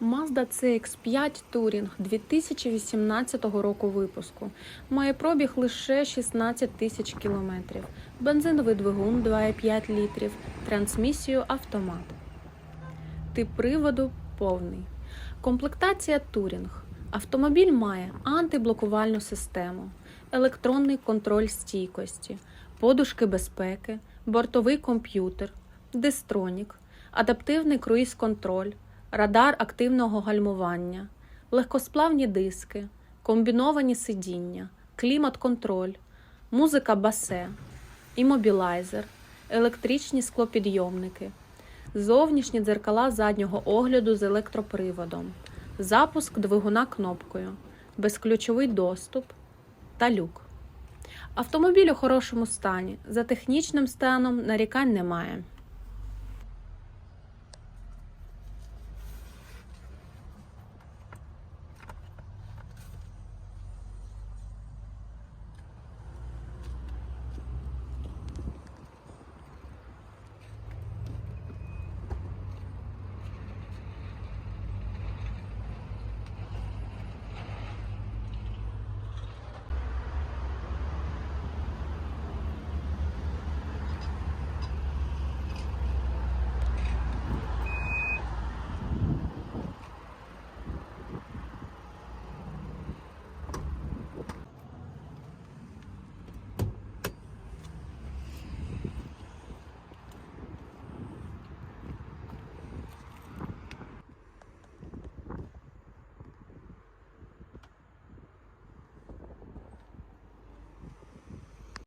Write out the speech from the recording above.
Mazda CX5 Touring 2018 року випуску. Має пробіг лише 16 тисяч кілометрів. Бензиновий двигун 2,5 літрів, трансмісію автомат. Тип приводу повний. Комплектація Touring. Автомобіль має антиблокувальну систему, електронний контроль стійкості, подушки безпеки, бортовий комп'ютер, дистронік, адаптивний круїз-контроль, радар активного гальмування, легкосплавні диски, комбіновані сидіння, клімат-контроль, музика басе, імобілайзер, електричні склопідйомники, зовнішні дзеркала заднього огляду з електроприводом, запуск двигуна кнопкою, безключовий доступ та люк. Автомобіль у хорошому стані. За технічним станом нарікань немає.